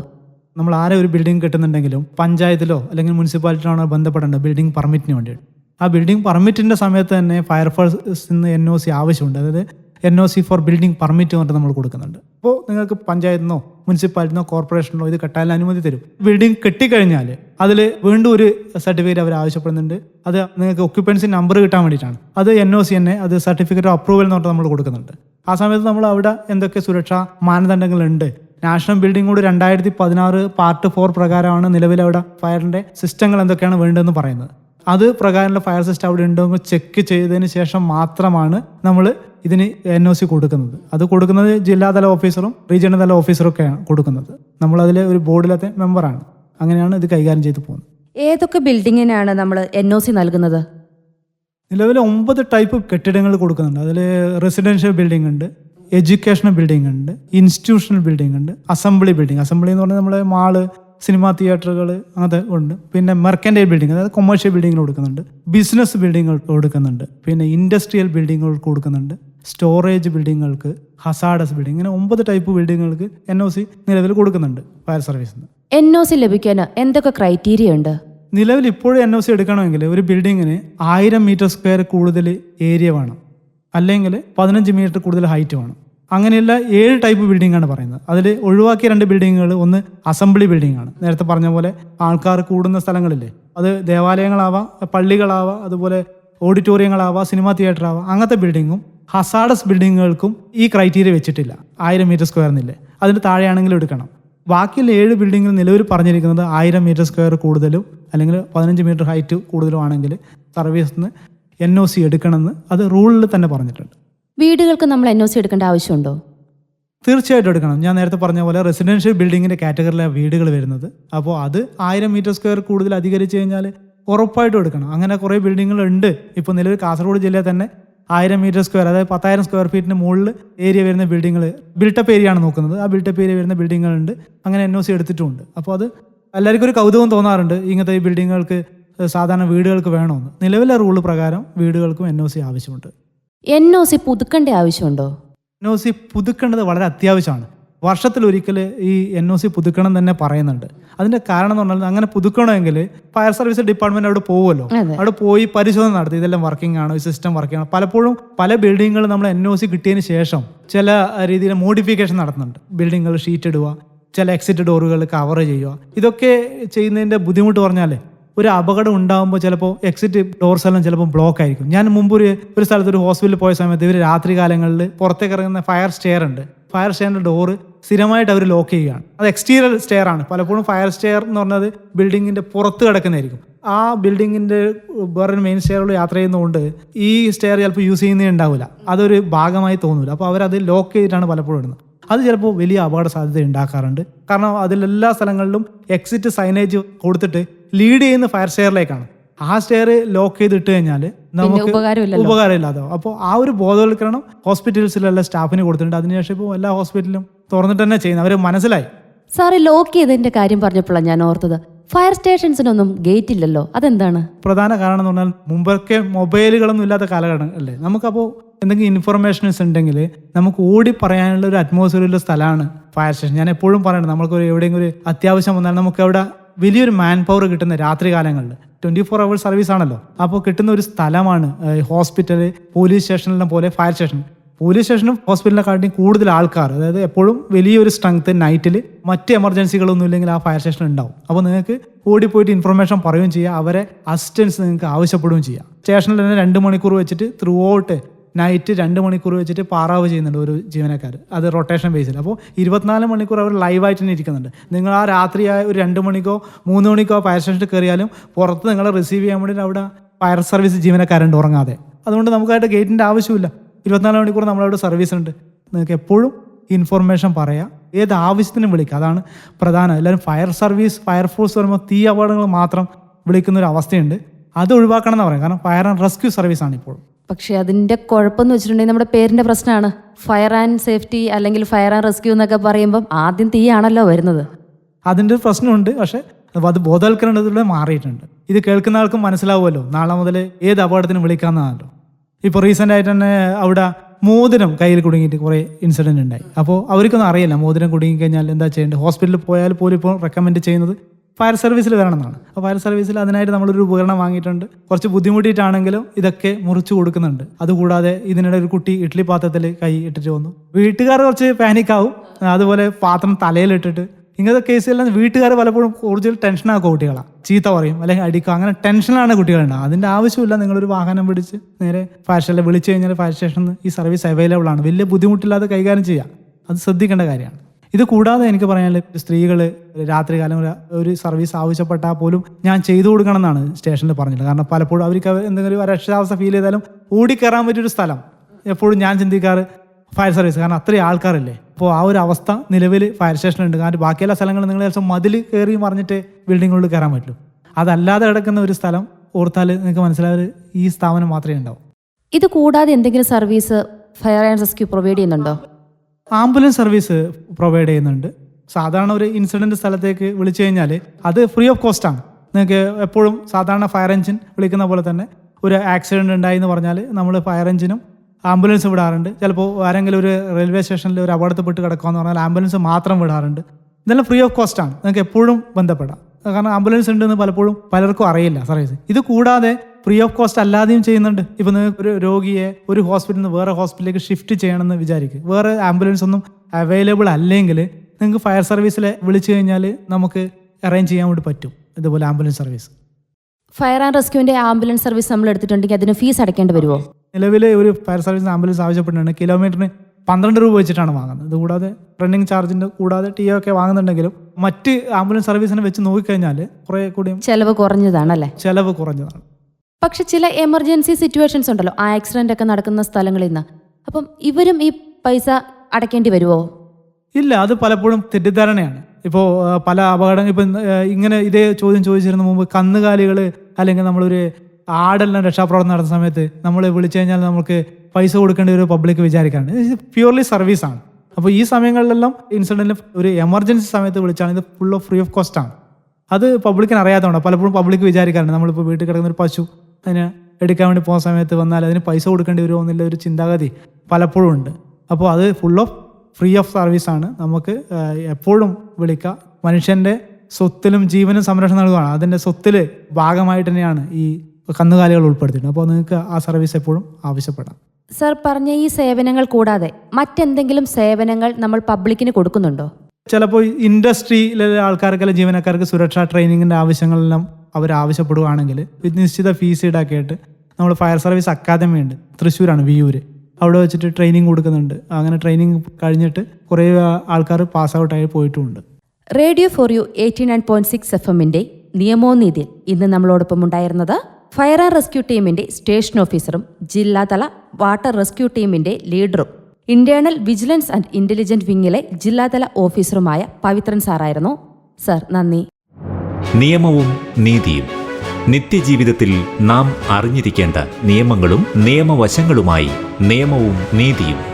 നമ്മൾ ആരെ ഒരു ബിൽഡിംഗ് കെട്ടുന്നുണ്ടെങ്കിലും പഞ്ചായത്തിലോ അല്ലെങ്കിൽ മുനിസിപ്പാലിറ്റിയിലാണോ ബന്ധപ്പെടേണ്ടത്? ബിൽഡിംഗ് പെർമിറ്റിന് വേണ്ടിയിട്ട്. ആ ബിൽഡിംഗ് പെർമിറ്റിന്റെ സമയത്ത് തന്നെ ഫയർഫോഴ്സിന് എൻ ഒ സി ആവശ്യമുണ്ട്. അതായത് N O C for building permit പറഞ്ഞിട്ട് നമ്മൾ കൊടുക്കുന്നുണ്ട്. അപ്പോൾ നിങ്ങൾക്ക് പഞ്ചായത്തിനോ മുനിസിപ്പാലിറ്റിനോ കോർപ്പറേഷനോ ഇത് കെട്ടാൻ അനുമതി തരും. ബിൽഡിംഗ് കെട്ടിക്കഴിഞ്ഞാൽ അതിൽ വീണ്ടും ഒരു സർട്ടിഫിക്കറ്റ് അവർ ആവശ്യപ്പെടുന്നുണ്ട്. അത് നിങ്ങൾക്ക് ഒക്യുപ്പൻസി നമ്പർ കിട്ടാൻ വേണ്ടിയിട്ടാണ്. അത് എൻ ഒ സി തന്നെ അത് സർട്ടിഫിക്കറ്റ് അപ്രൂവൽ എന്ന് പറഞ്ഞിട്ട് നമ്മൾ കൊടുക്കുന്നുണ്ട്. ആ സമയത്ത് നമ്മൾ അവിടെ എന്തൊക്കെ സുരക്ഷാ മാനദണ്ഡങ്ങളുണ്ട്? നാഷണൽ ബിൽഡിംഗ് കൂടി രണ്ടായിരത്തി പതിനാറ് പാർട്ട് ഫോർ പ്രകാരമാണ് നിലവിൽ അവിടെ ഫയറിന്റെ സിസ്റ്റങ്ങൾ എന്തൊക്കെയാണ് വേണ്ടതെന്ന് പറയുന്നത്. അത് പ്രകാരമുള്ള ഫയർ സിസ്റ്റം അവിടെ ഉണ്ടോ എന്ന് ചെക്ക് ചെയ്തതിന് ശേഷം മാത്രമാണ് നമ്മൾ ഇതിന് എൻ ഒ സി കൊടുക്കുന്നത്. അത് കൊടുക്കുന്നത് ജില്ലാതല ഓഫീസറും റീജിയണൽ തല ഓഫീസറും ഒക്കെയാണ് കൊടുക്കുന്നത്. നമ്മളതിലെ ഒരു ബോർഡിലത്തെ മെമ്പറാണ് അങ്ങനെയാണ് ഇത് കൈകാര്യം ചെയ്തു പോകുന്നത്. ഏതൊക്കെ ബിൽഡിങ്ങിനാണ് നമ്മൾ എൻ ഒ സി നൽകുന്നത്? നിലവിൽ ഒമ്പത് ടൈപ്പ് കെട്ടിടങ്ങൾ കൊടുക്കുന്നുണ്ട്. അതിൽ റെസിഡൻഷ്യൽ ബിൽഡിംഗ് ഉണ്ട് എഡ്യൂക്കേഷണൽ ബിൽഡിംഗ് ഉണ്ട് ഇൻസ്റ്റിറ്റ്യൂഷണൽ ബിൽഡിംഗ് ഉണ്ട് അസംബ്ലി ബിൽഡിംഗ് അസംബ്ലി എന്ന് പറഞ്ഞാൽ നമ്മൾ മാൾ സിനിമാ തിയേറ്ററുകൾ അങ്ങനത്തെ ഉണ്ട്. പിന്നെ മെർക്കൻഡൈൽ ബിൽഡിംഗ് അതായത് കൊമേഴ്ഷ്യൽ ബിൽഡിങ്ങിൽ കൊടുക്കുന്നുണ്ട്. ബിസിനസ് ബിൽഡിങ്ങുകൾക്ക് കൊടുക്കുന്നുണ്ട്. പിന്നെ ഇൻഡസ്ട്രിയൽ ബിൽഡിങ്ങുകൾക്ക് കൊടുക്കുന്നുണ്ട്. സ്റ്റോറേജ് ബിൽഡിങ്ങുകൾക്ക് ഹസാഡസ് ബിൽഡിംഗ് ഇങ്ങനെ ഒമ്പത് ടൈപ്പ് ബിൽഡിങ്ങുകൾക്ക് എൻ ഒ സി നിലവിൽ കൊടുക്കുന്നുണ്ട് ഫയർ സർവീസിന് എൻ ഒ സി ലഭിക്കാൻ എന്തൊക്കെ ക്രൈറ്റീരിയ ഉണ്ട്? നിലവിൽ ഇപ്പോഴും എൻ ഒ സി എടുക്കണമെങ്കിൽ ഒരു ബിൽഡിങ്ങിന് ആയിരം മീറ്റർ സ്ക്വയർ കൂടുതൽ ഏരിയ വേണം. അല്ലെങ്കിൽ പതിനഞ്ച് മീറ്റർ കൂടുതൽ ഹൈറ്റ് വേണം. അങ്ങനെയുള്ള ഏഴ് ടൈപ്പ് ബിൽഡിംഗ് ആണ് പറയുന്നത്. അതിൽ ഒഴിവാക്കിയ രണ്ട് ബിൽഡിങ്ങുകൾ ഒന്ന് അസംബ്ലി ബിൽഡിംഗ് ആണ് നേരത്തെ പറഞ്ഞ പോലെ ആൾക്കാർ കൂടുന്ന സ്ഥലങ്ങളില്ലേ? അത് ദേവാലയങ്ങളാവാം പള്ളികളാവാം അതുപോലെ ഓഡിറ്റോറിയങ്ങളാവാം സിനിമാ തിയേറ്റർ ആവാം അങ്ങനത്തെ ബിൽഡിങ്ങും ഹസാഡസ് ബിൽഡിങ്ങുകൾക്കും ഈ ക്രൈറ്റീരിയ വെച്ചിട്ടില്ല. ആയിരം മീറ്റർ സ്ക്വയർ എന്നില്ലേ അതിന് താഴെയാണെങ്കിലും എടുക്കണം. ബാക്കിയുള്ള ഏഴ് ബിൽഡിങ്ങിൽ നിലവിൽ പറഞ്ഞിരിക്കുന്നത് ആയിരം മീറ്റർ സ്ക്വയർ കൂടുതലും അല്ലെങ്കിൽ പതിനഞ്ച് മീറ്റർ ഹൈറ്റ് കൂടുതലും ആണെങ്കിൽ സർവീസിൽ നിന്ന് എൻ ഒ സി എടുക്കണമെന്ന് അത് റൂളിൽ തന്നെ പറഞ്ഞിട്ടുണ്ട്. വീടുകൾക്ക് നമ്മൾ എൻ ഒ സി എടുക്കേണ്ട ആവശ്യമുണ്ടോ? തീർച്ചയായിട്ടും എടുക്കണം. ഞാൻ നേരത്തെ പറഞ്ഞ പോലെ റെസിഡൻഷ്യൽ ബിൽഡിങ്ങിന്റെ കാറ്റഗറിയിലാണ് വീടുകൾ വരുന്നത്. അപ്പോൾ അത് ആയിരം മീറ്റർ സ്ക്വയർ കൂടുതൽ അധികരിച്ചു കഴിഞ്ഞാൽ ഉറപ്പായിട്ടും എടുക്കണം. അങ്ങനെ കുറേ ബിൽഡിങ്ങുകൾ ഉണ്ട്. ഇപ്പോൾ നിലവിൽ കാസർഗോഡ് ജില്ലയിൽ തന്നെ ആയിരം മീറ്റർ സ്ക്വയർ അതായത് പത്തായിരം സ്ക്വയർ ഫീറ്റിന് മുകളിൽ ഏരിയ വരുന്ന ബിൽഡിങ്ങൾ ബിൽട്ടപ്പ് ഏരിയ ആണ് നോക്കുന്നത്. ആ ബിൽട്ടപ്പ് ഏരിയ വരുന്ന ബിൽഡിങ്ങുകളുണ്ട് അങ്ങനെ എൻ ഒ സി എടുത്തിട്ടുമുണ്ട് അപ്പോൾ അത് എല്ലാവർക്കും ഒരു കൗതുകം തോന്നാറുണ്ട്. ഇങ്ങനത്തെ ഈ ബിൽഡിങ്ങുകൾക്ക് സാധാരണ വീടുകൾക്ക് വേണമെന്ന് നിലവിലെ റൂൾ പ്രകാരം വീടുകൾക്കും എൻ ഒ സി ആവശ്യമുണ്ട്. എൻ ഒ സി പുതുക്കേണ്ട ആവശ്യമുണ്ടോ? എൻ ഒ സി പുതുക്കേണ്ടത് വളരെ അത്യാവശ്യമാണ്. വർഷത്തിൽ വർഷത്തിലൊരിക്കൽ ഈ എൻ ഒ സി പുതുക്കണം തന്നെ പറയുന്നുണ്ട്. അതിന്റെ കാരണം എന്ന് പറഞ്ഞാൽ അങ്ങനെ പുതുക്കണമെങ്കിൽ ഫയർ സർവീസ് ഡിപ്പാർട്ട്മെന്റ് അവിടെ പോകുമല്ലോ അവിടെ പോയി പരിശോധന നടത്തി. ഇതെല്ലാം വർക്കിംഗ് ആണോ ഈ സിസ്റ്റം വർക്കിംഗ് ആണോ. പലപ്പോഴും പല ബിൽഡിങ്ങുകൾ നമ്മൾ എൻ ഒ സി കിട്ടിയതിന് ശേഷം ചില രീതിയിൽ മോഡിഫിക്കേഷൻ നടത്തുന്നുണ്ട്. ബിൽഡിങ്ങുകൾ ഷീറ്റ് ഇടുക ചില എക്സിറ്റ് ഡോറുകൾ കവർ ചെയ്യുക. ഇതൊക്കെ ചെയ്യുന്നതിന്റെ ബുദ്ധിമുട്ട് പറഞ്ഞാൽ ഒരു അപകടം ഉണ്ടാകുമ്പോൾ ചിലപ്പോൾ എക്സിറ്റ് ഡോർസ് എല്ലാം ചിലപ്പോൾ ബ്ലോക്ക് ആയിരിക്കും. ഞാൻ മുമ്പ് ഒരു ഒരു സ്ഥലത്ത് ഒരു ഹോസ്പിറ്റലിൽ പോയ സമയത്ത് ഇവർ രാത്രി കാലങ്ങളിൽ പുറത്തേക്ക് ഇറങ്ങുന്ന ഫയർ സ്റ്റെയർ ഉണ്ട്. ഫയർ സ്റ്റെയറിന്റെ ഡോറ് സ്ഥിരമായിട്ട് അവർ ലോക്ക് ചെയ്യുകയാണ്. അത് എക്സ്റ്റീരിയർ സ്റ്റെയർ ആണ്. പലപ്പോഴും ഫയർ സ്റ്റെയർ എന്ന് പറഞ്ഞത് ബിൽഡിങ്ങിന്റെ പുറത്ത് കിടക്കുന്നതായിരിക്കും. ആ ബിൽഡിങ്ങിന്റെ വേറൊരു മെയിൻ സ്റ്റെയറിൽ യാത്ര ചെയ്യുന്നതുകൊണ്ട് ഈ സ്റ്റെയർ ചിലപ്പോൾ യൂസ് ചെയ്യുന്നേ ഉണ്ടാവില്ല. അതൊരു ഭാഗമായി തോന്നില്ല അപ്പോൾ അവരത് ലോക്ക് ചെയ്തിട്ടാണ് പലപ്പോഴും ഇടുന്നത്. അത് ചിലപ്പോൾ വലിയ അപകട സാധ്യത ഉണ്ടാക്കാറുണ്ട്. കാരണം അതിലെല്ലാ സ്ഥലങ്ങളിലും എക്സിറ്റ് സൈനേജ് കൊടുത്തിട്ട് ലീഡ് ചെയ്യുന്ന ഫയർ സ്റ്റെയറിലേക്കാണ് ആ സ്റ്റെയർ ലോക്ക് ചെയ്തിട്ട് കഴിഞ്ഞാൽ നമുക്ക് ഉപകാരമില്ലാതാവും. അപ്പോൾ ആ ഒരു ബോധവൽക്കരണം ഹോസ്പിറ്റൽസിലുള്ള സ്റ്റാഫിന് കൊടുത്തിട്ടുണ്ട്. അതിനുശേഷം ഇപ്പോൾ എല്ലാ ഹോസ്പിറ്റലും തുറന്നിട്ട് തന്നെ ചെയ്യുന്നത്. അവർ മനസ്സിലായി. സാറ് ലോക്ക് ചെയ്തതിന്റെ കാര്യം പറഞ്ഞപ്പോഴാണ് ഞാൻ ഓർത്തത്. ഫയർ സ്റ്റേഷൻസിനൊന്നും ഗേറ്റ് ഇല്ലല്ലോ. അതെന്താണ്? പ്രധാന കാരണം എന്ന് പറഞ്ഞാൽ മുമ്പൊക്കെ മൊബൈലുകളൊന്നും ഇല്ലാത്ത കാലഘട്ടം അല്ലേ? നമുക്കപ്പോൾ എന്തെങ്കിലും ഇൻഫർമേഷൻസ് ഉണ്ടെങ്കിൽ നമുക്ക് ഓടി പറയാനുള്ള ഒരു അറ്റ്മോസ്ഫിയറുള്ള സ്ഥലമാണ് ഫയർ സ്റ്റേഷൻ ഞാൻ എപ്പോഴും പറയണം നമുക്ക് ഒരു എവിടെയെങ്കിലും ഒരു അത്യാവശ്യം വന്നാൽ നമുക്ക് അവിടെ വലിയൊരു മാൻ പവർ കിട്ടുന്ന രാത്രി കാലങ്ങളിൽ ട്വന്റി ഫോർ അവർ സർവീസ് ആണല്ലോ. അപ്പോൾ കിട്ടുന്ന ഒരു സ്ഥലമാണ് ഹോസ്പിറ്റൽ പോലീസ് സ്റ്റേഷനിലെ പോലെ ഫയർ സ്റ്റേഷൻ പോലീസ് സ്റ്റേഷനും ഹോസ്പിറ്റലിനെക്കാട്ടിയും കൂടുതൽ ആൾക്കാർ അതായത് എപ്പോഴും വലിയൊരു സ്ട്രെങ്ത് നൈറ്റിൽ മറ്റ് എമർജൻസികളൊന്നും ഇല്ലെങ്കിൽ ആ ഫയർ സ്റ്റേഷൻ ഉണ്ടാവും. അപ്പോൾ നിങ്ങൾക്ക് ഓടിപ്പോയിട്ട് ഇൻഫർമേഷൻ പറയുകയും ചെയ്യാം അവരെ അസിസ്റ്റൻസ് നിങ്ങൾക്ക് ആവശ്യപ്പെടുകയും ചെയ്യാം. സ്റ്റേഷനിൽ തന്നെ രണ്ട് മണിക്കൂർ വെച്ചിട്ട് ത്രൂ ഔട്ട് നൈറ്റ് രണ്ട് മണിക്കൂർ വെച്ചിട്ട് പാറാവ് ചെയ്യുന്നുണ്ട് ഒരു ജീവനക്കാർ അത് റൊട്ടേഷൻ ബേസിൽ അപ്പോൾ ഇരുപത്തിനാല് മണിക്കൂർ അവർ ലൈവായിട്ട് തന്നെ ഇരിക്കുന്നുണ്ട്. നിങ്ങൾ ആ രാത്രി ഒരു രണ്ട് മണിക്കോ മൂന്ന് മണിക്കോ ഫയർ സ്റ്റേഷനിൽ കയറിയാലും പുറത്ത് നിങ്ങളെ റിസീവ് ചെയ്യാൻ വേണ്ടി അവിടെ ഫയർ സർവീസ് ജീവനക്കാരുണ്ട് ഉറങ്ങാതെ. അതുകൊണ്ട് നമുക്കായിട്ട് ഗേറ്റിന്റെ ആവശ്യമില്ല. ഇരുപത്തിനാല് മണിക്കൂർ നമ്മളവിടെ സർവീസ് ഉണ്ട്. നിങ്ങൾക്ക് എപ്പോഴും ഇൻഫർമേഷൻ പറയാം. ഏത് ആവശ്യത്തിനും വിളിക്കുക അതാണ് പ്രധാനം. എല്ലാവരും ഫയർ സർവീസ് ഫയർ ഫോഴ്സ് വരുമ്പോൾ തീ അപകടങ്ങൾ മാത്രം വിളിക്കുന്ന ഒരു അവസ്ഥയുണ്ട്. അത് ഒഴിവാക്കണം എന്ന് പറയാം. കാരണം ഫയർ ആൻഡ് റെസ്ക്യൂ സർവീസ് ആണ് ഇപ്പോൾ പക്ഷെ അതിന്റെ കുഴപ്പമെന്ന് വെച്ചിട്ടുണ്ടെങ്കിൽ നമ്മുടെ പേരിന്റെ പ്രശ്നമാണ്. ഫയർ ആൻഡ് സേഫ്റ്റി അല്ലെങ്കിൽ ഫയർ ആൻഡ് റെസ്ക്യൂ എന്നൊക്കെ പറയുമ്പം ആദ്യം തീയാണല്ലോ വരുന്നത്. അതിന്റെ ഒരു പ്രശ്നമുണ്ട്. പക്ഷേ അത് ബോധവൽക്കരണത്തിലൂടെ മാറിയിട്ടുണ്ട്. ഇത് കേൾക്കുന്ന ആൾക്കും മനസ്സിലാവുമല്ലോ. നാളെ മുതൽ ഏത് അപകടത്തിനും വിളിക്കാമെന്നാണല്ലോ. ഇപ്പോൾ റീസെന്റ് ആയിട്ട് തന്നെ അവിടെ മോതിരം കയ്യിൽ കുടുങ്ങിയിട്ട് കുറേ ഇൻസിഡന്റ് ഉണ്ടായി. അപ്പോൾ അവർക്കൊന്നും അറിയില്ല മോതിരം കുടുങ്ങി കഴിഞ്ഞാൽ എന്താ ചെയ്യേണ്ടത്? ഹോസ്പിറ്റലിൽ പോയാൽ പോലും ഇപ്പോൾ റെക്കമെൻഡ് ചെയ്യുന്നത് ഫയർ സർവീസിൽ വരണമെന്നാണ് അപ്പോൾ ഫയർ സർവീസിൽ അതിനായിട്ട് നമ്മളൊരു ഉപകരണം വാങ്ങിയിട്ടുണ്ട്. കുറച്ച് ബുദ്ധിമുട്ടിയിട്ടാണെങ്കിലും ഇതൊക്കെ മുറിച്ചു കൊടുക്കുന്നുണ്ട്. അതുകൂടാതെ ഇതിനിടെ ഒരു കുട്ടി ഇഡ്ഡലി പാത്രത്തിൽ കൈ ഇട്ടിട്ട് വന്നു. വീട്ടുകാർ കുറച്ച് പാനിക്കാവും അതുപോലെ പാത്രം തലയിലിട്ടിട്ട്. ഇങ്ങനത്തെ കേസുകളിൽ വീട്ടുകാർ പലപ്പോഴും കൂടുതൽ ടെൻഷനാക്കും കുട്ടികളാണ് ചീത്ത പറയും അല്ലെങ്കിൽ അടിക്കും. അങ്ങനെ ടെൻഷനാണ് കുട്ടികളുണ്ടാവും അതിന്റെ ആവശ്യമില്ല. നിങ്ങളൊരു വാഹനം പിടിച്ച് നേരെ ഫയർ സ്റ്റേഷനിൽ വിളിച്ചു കഴിഞ്ഞാൽ ഫയർ സ്റ്റേഷനിൽ ഈ സർവീസ് അവൈലബിൾ ആണ്. വലിയ ബുദ്ധിമുട്ടില്ലാതെ കൈകാര്യം ചെയ്യാം. അത് ശ്രദ്ധിക്കേണ്ട കാര്യമാണ്. ഇത് കൂടാതെ എനിക്ക് പറയാനുള്ള സ്ത്രീകൾ രാത്രികാലം ഒരു- സർവീസ് ആവശ്യപ്പെട്ടാൽ പോലും ഞാൻ ചെയ്തു കൊടുക്കണം എന്നാണ് സ്റ്റേഷനിൽ പറഞ്ഞിട്ടുള്ളത്. കാരണം പലപ്പോഴും അവർക്ക് എന്തെങ്കിലും ഒരു അരക്ഷിതാവസ്ഥ ഫീൽ ചെയ്താലും ഓടിക്കയറാൻ പറ്റിയൊരു സ്ഥലം എപ്പോഴും ഞാൻ ചിന്തിക്കാറ് ഫയർ സർവീസ് കാരണം അത്രയും ആൾക്കാരില്ലേ. അപ്പോൾ ആ ഒരു അവസ്ഥ നിലവിൽ ഫയർ സ്റ്റേഷനുണ്ട് കാരണം ബാക്കിയെല്ലാ സ്ഥലങ്ങളും നിങ്ങൾ ചിലപ്പോൾ മതിൽ കയറി മറിഞ്ഞിട്ട് ബിൽഡിങ്ങുകളിൽ കയറാൻ പറ്റുള്ളൂ അതല്ലാതെ കിടക്കുന്ന ഒരു സ്ഥലം ഓർത്താൽ നിങ്ങൾക്ക് മനസ്സിലായത് ഈ സ്ഥാപനം മാത്രമേ ഉണ്ടാവും. ഇത് കൂടാതെ എന്തെങ്കിലും service fire and rescue provide ചെയ്യുന്നുണ്ടോ? ആംബുലൻസ് സർവീസ് പ്രൊവൈഡ് ചെയ്യുന്നുണ്ട്. സാധാരണ ഒരു ഇൻസിഡന്റ് സ്ഥലത്തേക്ക് വിളിച്ചു കഴിഞ്ഞാൽ അത് ഫ്രീ ഓഫ് കോസ്റ്റ് ആണ്. നിങ്ങൾക്ക് എപ്പോഴും സാധാരണ ഫയർ എഞ്ചിൻ വിളിക്കുന്ന പോലെ തന്നെ ഒരു ആക്സിഡന്റ് ഉണ്ടായി എന്ന് പറഞ്ഞാൽ നമ്മൾ ഫയർ എഞ്ചിനും ആംബുലൻസ് വിടാറുണ്ട്. ചിലപ്പോൾ ആരെങ്കിലും ഒരു റെയിൽവേ സ്റ്റേഷനിൽ ഒരു അപകടത്തിൽപ്പെട്ട് കിടക്കുകയെന്ന് പറഞ്ഞാൽ ആംബുലൻസ് മാത്രം വിടാറുണ്ട്. ഇതെല്ലാം ഫ്രീ ഓഫ് കോസ്റ്റ് ആണ്. നിങ്ങൾക്ക് എപ്പോഴും ബന്ധപ്പെടാം. കാരണം ആംബുലൻസ് ഉണ്ടെന്ന് പലപ്പോഴും പലർക്കും അറിയില്ല. സർവീസ് ഇത് കൂടാതെ ഫ്രീ ഓഫ് കോസ്റ്റ് അല്ലാതെയും ചെയ്യുന്നുണ്ട്. ഇപ്പൊ നിങ്ങൾക്ക് ഒരു രോഗിയെ ഒരു ഹോസ്പിറ്റലിൽ നിന്ന് വേറെ ഹോസ്പിറ്റലിലേക്ക് ഷിഫ്റ്റ് ചെയ്യണമെന്ന് വിചാരിക്കുക വേറെ ആംബുലൻസ് ഒന്നും അവൈലബിൾ അല്ലെങ്കിൽ നിങ്ങൾക്ക് ഫയർ സർവീസിലെ വിളിച്ചു കഴിഞ്ഞാൽ നമുക്ക് അറേഞ്ച് ചെയ്യാൻ വേണ്ടി പറ്റും. ഇതുപോലെ ആംബുലൻസ് സർവീസ് ഫയർ ആൻഡ് റെസ്ക്യൂവിന്റെ ആംബുലൻസ് സർവീസ് നമ്മൾ എടുത്തിട്ടുണ്ടെങ്കിൽ അതിന് ഫീസ് അടയ്ക്കേണ്ടി വരുമോ നിലവിൽ ഒരു ഫയർ സർവീസ് ആംബുലൻസ് ആവശ്യപ്പെടുന്നുണ്ട് കിലോമീറ്ററിന് പന്ത്രണ്ട് രൂപ വെച്ചിട്ടാണ് വാങ്ങുന്നത്. ഇത് കൂടാതെ റണ്ണിങ് ചാർജിന്റെ കൂടാതെ ടി ഒക്കെ വാങ്ങുന്നുണ്ടെങ്കിലും മറ്റ് ആംബുലൻസ് സർവീസിനെ വെച്ച് നോക്കിക്കഴിഞ്ഞാൽ കുറെ കൂടി ചെലവ് കുറഞ്ഞതാണല്ലേ? ചെലവ് കുറഞ്ഞതാണ്. പക്ഷെ ചില എമർജൻസി സിറ്റുവേഷൻസ് ഉണ്ടല്ലോ. ആക്സിഡന്റ് ഒക്കെ നടക്കുന്ന സ്ഥലങ്ങളിൽ നിന്ന്. അപ്പം ഇവരും ഈ പൈസ അടയ്ക്കേണ്ടി വരുമോ ഇല്ല അത് പലപ്പോഴും തെറ്റിദ്ധാരണയാണ്. ഇപ്പോൾ പല അപകടങ്ങൾ ഇപ്പം ഇങ്ങനെ ഇതേ ചോദ്യം ചോദിച്ചിരുന്ന മുമ്പ് കന്നുകാലികൾ അല്ലെങ്കിൽ നമ്മളൊരു ആടെല്ലാം രക്ഷാപ്രവർത്തനം നടത്തുന്ന സമയത്ത് നമ്മൾ വിളിച്ചു കഴിഞ്ഞാൽ നമുക്ക് പൈസ കൊടുക്കേണ്ട ഒരു പബ്ലിക് വിചാരിക്കാറുണ്ട് ഇത് പ്യൂർലി ആണ്. അപ്പോൾ ഈ സമയങ്ങളിലെല്ലാം ഇൻസിഡന്റിൽ ഒരു എമർജൻസി സമയത്ത് വിളിച്ചാണ്. ഇത് full of free of cost ആണ്. അത് പബ്ലിക്കിന് അറിയാത്തതുകൊണ്ട് പലപ്പോഴും പബ്ലിക് വിചാരിക്കാറുണ്ട്. നമ്മളിപ്പോൾ വീട്ടിൽ കിടക്കുന്ന ഒരു പശു അതിന് എടുക്കാൻ വേണ്ടി പോകുന്ന സമയത്ത് വന്നാൽ അതിന് പൈസ കൊടുക്കേണ്ടി വരുമോ എന്നുള്ള ഒരു ചിന്താഗതി പലപ്പോഴും ഉണ്ട്. അപ്പോൾ അത് full of free of service ആണ്. നമുക്ക് എപ്പോഴും വിളിക്കാം. മനുഷ്യന്റെ സ്വത്തിലും ജീവനും സംരക്ഷണം നൽകുകയാണ് അതിന്റെ സ്വത്തിൽ ഭാഗമായിട്ട് തന്നെയാണ് ഈ കന്നുകാലികൾ ഉൾപ്പെടുത്തിയിട്ടുണ്ട് അപ്പോൾ നിങ്ങൾക്ക് ആ സർവീസ് എപ്പോഴും ആവശ്യപ്പെടാം. സർ പറഞ്ഞ ഈ സേവനങ്ങൾ കൂടാതെ മറ്റെന്തെങ്കിലും സേവനങ്ങൾ നമ്മൾ പബ്ലിക്കിന് കൊടുക്കുന്നുണ്ടോ? ചിലപ്പോൾ ഇൻഡസ്ട്രിയിലെ ആൾക്കാർക്കെല്ലാം ജീവനക്കാർക്ക് സുരക്ഷാ ട്രെയിനിങ്ങിന്റെ ആവശ്യങ്ങളെല്ലാം അവർ ആവശ്യപ്പെടുകയാണെങ്കിൽ നിശ്ചിത ഫീസ് ഈടാക്കിയിട്ട് നമ്മൾ ഫയർ സർവീസ് അക്കാദമി ഉണ്ട്. തൃശ്ശൂരാണ് വിയൂര് അവിടെ വെച്ചിട്ട് ട്രെയിനിങ് കൊടുക്കുന്നുണ്ട്. അങ്ങനെ ട്രെയിനിങ് കഴിഞ്ഞിട്ട് കുറേ ആൾക്കാർ പാസ് ഔട്ടായി പോയിട്ടുമുണ്ട് radio for you eighty nine point six F എമ്മിന്റെ നിയമോനീതിയിൽ ഇന്ന് നമ്മളോടൊപ്പം ഉണ്ടായിരുന്നത് ഫയർ ആൻഡ് റെസ്ക്യൂ ടീമിന്റെ സ്റ്റേഷൻ ഓഫീസറും ജില്ലാതല വാട്ടർ റെസ്ക്യൂ ടീമിന്റെ ലീഡറും ഇന്റേണൽ വിജിലൻസ് ആൻഡ് ഇന്റലിജന്റ് വിങ്ങിലെ ജില്ലാതല ഓഫീസറുമായ പവിത്രൻ സാറായിരുന്നു. സർ നന്ദി. നിയമവും നീതിയും. നിത്യജീവിതത്തിൽ നാം അറിഞ്ഞിരിക്കേണ്ട നിയമങ്ങളും നിയമവശങ്ങളുമായി നിയമവും നീതിയും.